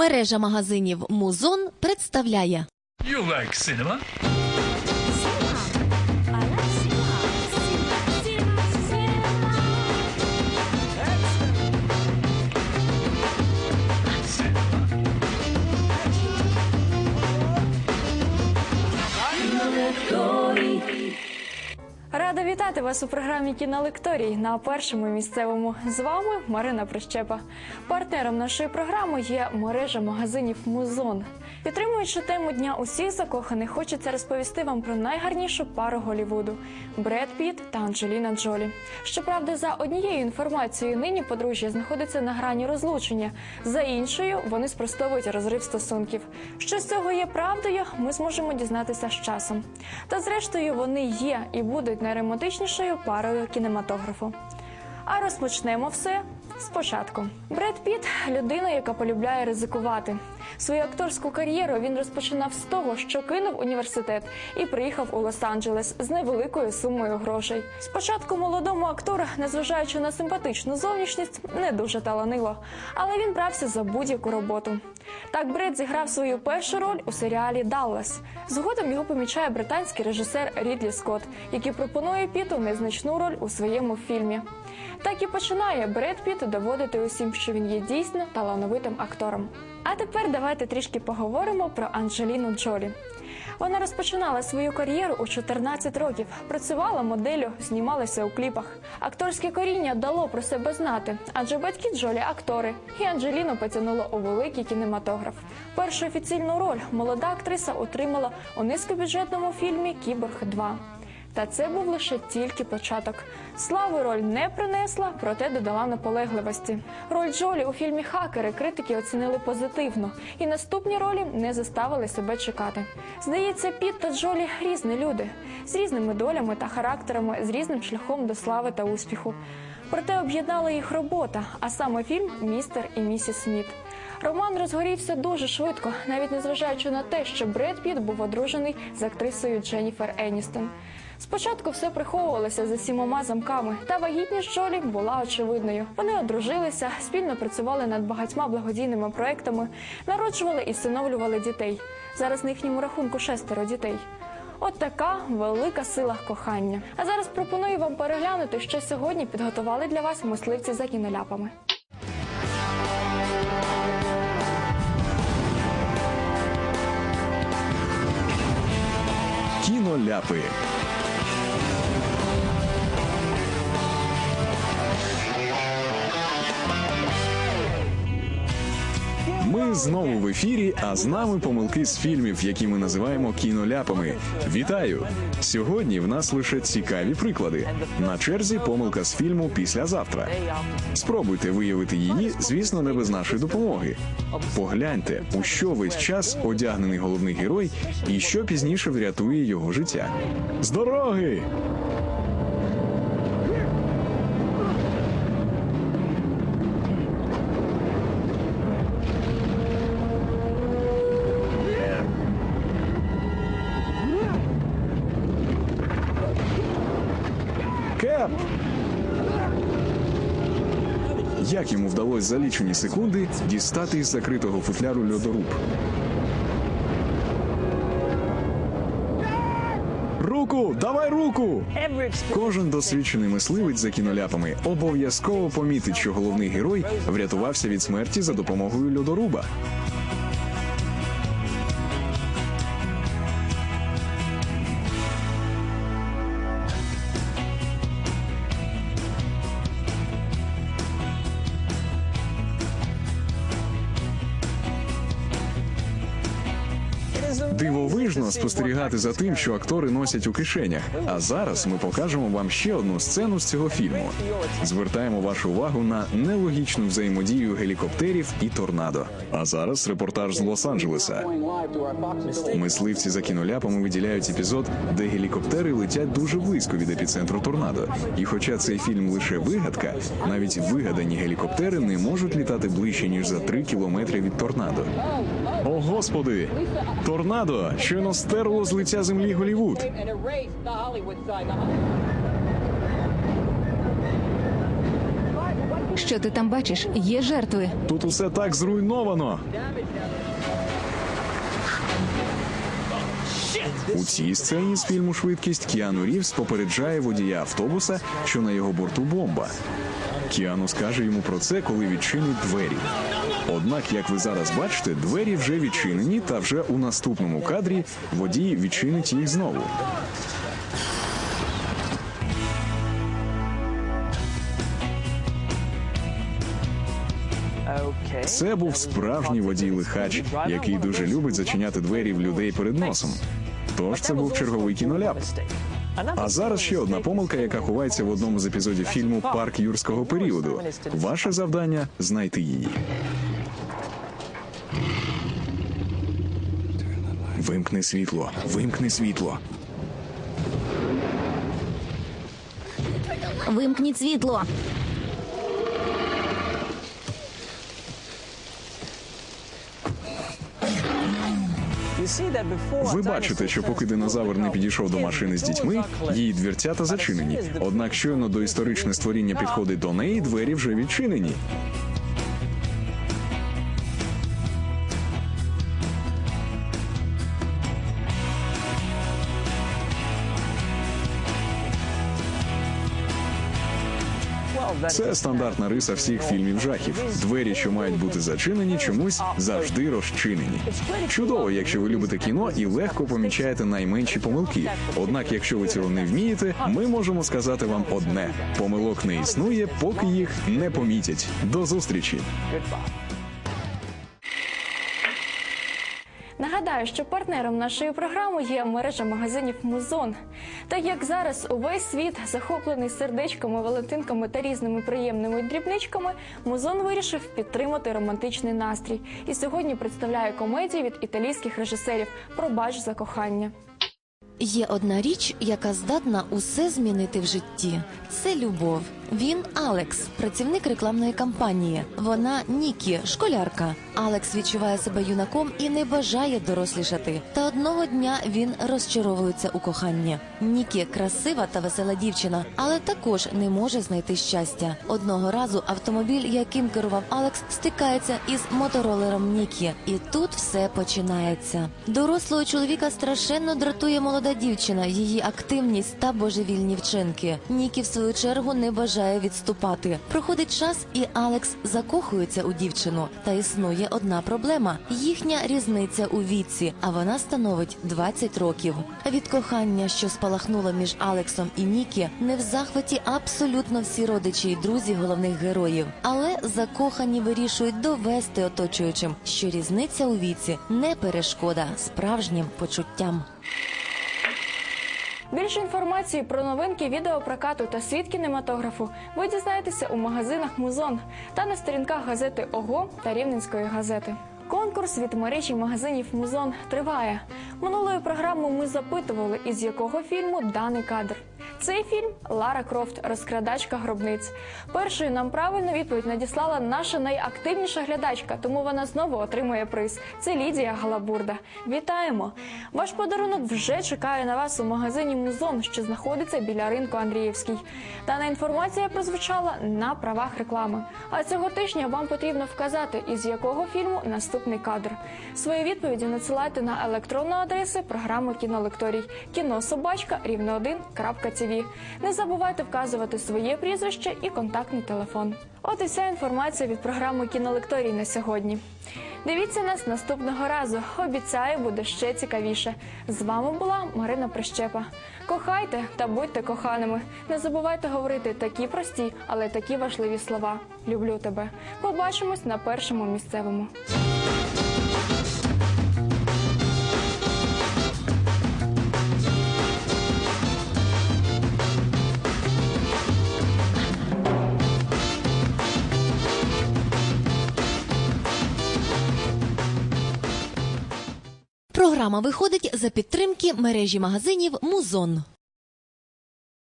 Мережа магазинів Музон представляє You like cinema? Рада вітати вас у програмі Кінолекторій на першому місцевому. З вами Марина Прищепа. Партнером нашої програми є мережа магазинів Музон. Підтримуючи тему дня усіх закоханих, хочеться розповісти вам про найгарнішу пару Голівуду Бред Піт та Анджеліна Джолі. Щоправда, за однією інформацією, нині подружжя знаходиться на грані розлучення. За іншою, вони спростовують розрив стосунків. Що з цього є правдою, ми зможемо дізнатися з часом. Та зрештою вони є і будуть найромантичнішою парою кінематографу. А розпочнемо все спочатку. Бред Піт людина, яка полюбляє ризикувати. Свою акторську кар'єру він розпочинав з того, що кинув університет і приїхав у Лос-Анджелес з невеликою сумою грошей. Спочатку молодому актору, незважаючи на симпатичну зовнішність, не дуже таланило, але він брався за будь-яку роботу. Так Бред зіграв свою першу роль у серіалі Даллас. Згодом його помічає британський режисер Рідлі Скотт, який пропонує Піту незначну роль у своєму фільмі. Так і починає Бред Піт доводити усім, що він є дійсно талановитим актором. А тепер давайте трішки поговоримо про Анджеліну Джолі. Вона розпочинала свою кар'єру у 14 років, працювала моделлю, знімалася у кліпах. Акторське коріння дало про себе знати, адже батьки Джолі актори, і Анджеліну потягнуло у великий кінематограф. Першу офіційну роль молода актриса отримала у низькобюджетному фільмі Кіборг 2. Та це був лише тільки початок. Слави роль не принесла, проте додала наполегливості. Роль Джолі у фільмі Хакери критики оцінили позитивно, і наступні ролі не заставили себе чекати. Здається, Піт та Джолі різні люди з різними долями та характерами, з різним шляхом до слави та успіху. Проте об'єднала їх робота, а саме фільм Містер і місіс Сміт. Роман розгорівся дуже швидко, навіть незважаючи на те, що Бред Піт був одружений з актрисою Дженніфер Еністон. Спочатку все приховувалося за сімома замками, та вагітність Джолі була очевидною. Вони одружилися, спільно працювали над багатьма благодійними проектами, народжували і всиновлювали дітей. Зараз на їхньому рахунку шестеро дітей. От така велика сила кохання. А зараз пропоную вам переглянути, що сьогодні підготували для вас мисливці за кіноляпами. Кіноляпи. Ми знову в ефірі, а з нами помилки з фільмів, які ми називаємо кіноляпами. Вітаю! Сьогодні в нас лише цікаві приклади. На черзі помилка з фільму післязавтра. Спробуйте виявити її, звісно, не без нашої допомоги. Погляньте, у що весь час одягнений головний герой, і що пізніше врятує його життя. З дороги! Як йому вдалося за лічені секунди дістати із закритого футляру льодоруб? Руку! Давай руку! Кожен досвідчений мисливець за кіноляпами обов'язково помітить, що головний герой врятувався від смерті за допомогою льодоруба. Дивовижно спостерігати за тим, що актори носять у кишенях. А зараз ми покажемо вам ще одну сцену з цього фільму. Звертаємо вашу увагу на нелогічну взаємодію гелікоптерів і торнадо. А зараз репортаж з Лос-Анджелеса. Мисливці за кіноляпами виділяють епізод, де гелікоптери летять дуже близько від епіцентру торнадо. І хоча цей фільм лише вигадка, навіть вигадані гелікоптери не можуть літати ближче ніж за 3 кілометри від торнадо. О, господи! Торнадо щойно стерло з лиця землі Голівуд. Що ти там бачиш? Є жертви. Тут усе так зруйновано. У цій сцені з фільму Швидкість Кіану Рівс попереджає водія автобуса, що на його борту бомба. Кіану скаже йому про це, коли відчинить двері. Однак, як ви зараз бачите, двері вже відчинені, та вже у наступному кадрі водій відчинить їх знову. Це був справжній водій лихач, який дуже любить зачиняти двері в людей перед носом. Тож це був черговий кіноляп. А зараз ще одна помилка, яка ховається в одному з епізодів фільму Парк юрського періоду. Ваше завдання знайти її. Вимкни світло, вимкни світло. Вимкніть світло. Ви бачите, що поки динозавр не підійшов до машини з дітьми, її дверцята зачинені. Однак щойно доісторичне створіння підходить до неї, двері вже відчинені. Це стандартна риса всіх фільмів жахів. Двері, що мають бути зачинені, чомусь завжди розчинені. Чудово, якщо ви любите кіно і легко помічаєте найменші помилки. Однак, якщо ви цього не вмієте, ми можемо сказати вам одне: помилок не існує, поки їх не помітять. До зустрічі! Нагадаю, що партнером нашої програми є мережа магазинів Музон. Так як зараз увесь світ захоплений сердечками, валентинками та різними приємними дрібничками, Музон вирішив підтримати романтичний настрій і сьогодні представляє комедію від італійських режисерів Пробач за кохання. Є одна річ, яка здатна усе змінити в житті. Це любов. Він Алекс, працівник рекламної кампанії. Вона Нікі, школярка. Алекс відчуває себе юнаком і не бажає дорослішати. Та одного дня він розчаровується у коханні. Нікі красива та весела дівчина, але також не може знайти щастя. Одного разу автомобіль, яким керував Алекс, стикається із моторолером Нікі, і тут все починається. Дорослого чоловіка страшенно дратує молода дівчина, її активність та божевільні вчинки. Нікі, в свою чергу, не бажає відступати. Проходить час, і Алекс закохується у дівчину. Та існує одна проблема: їхня різниця у віці, а вона становить 20 років. Від кохання, що спалахнуло між Алексом і Нікі, не в захваті абсолютно всі родичі і друзі головних героїв. Але закохані вирішують довести оточуючим, що різниця у віці не перешкода справжнім почуттям. Більше інформації про новинки відеопрокату та світ кінематографу ви дізнаєтеся у магазинах Музон та на сторінках газети ОГО та Рівненської газети. Конкурс від мережі магазинів Музон триває. Минулої програми ми запитували, із якого фільму даний кадр. Цей фільм Лара Крофт, розкрадачка гробниць. Першою нам правильну відповідь надіслала наша найактивніша глядачка, тому вона знову отримує приз. Це Лідія Галабурда. Вітаємо! Ваш подарунок вже чекає на вас у магазині Музон, що знаходиться біля ринку Андріївський. Дана інформація прозвучала на правах реклами. А цього тижня вам потрібно вказати, із якого фільму наступний кадр. Свої відповіді надсилайте на електронну адресу програми Кінолекторій кінособачка рівно 1.tv. Не забувайте вказувати своє прізвище і контактний телефон. От і вся інформація від програми Кінолекторій на сьогодні. Дивіться нас наступного разу. Обіцяю, буде ще цікавіше. З вами була Марина Прищепа. Кохайте та будьте коханими. Не забувайте говорити такі прості, але такі важливі слова. Люблю тебе. Побачимось на першому місцевому. Програма виходить за підтримки мережі магазинів Музон.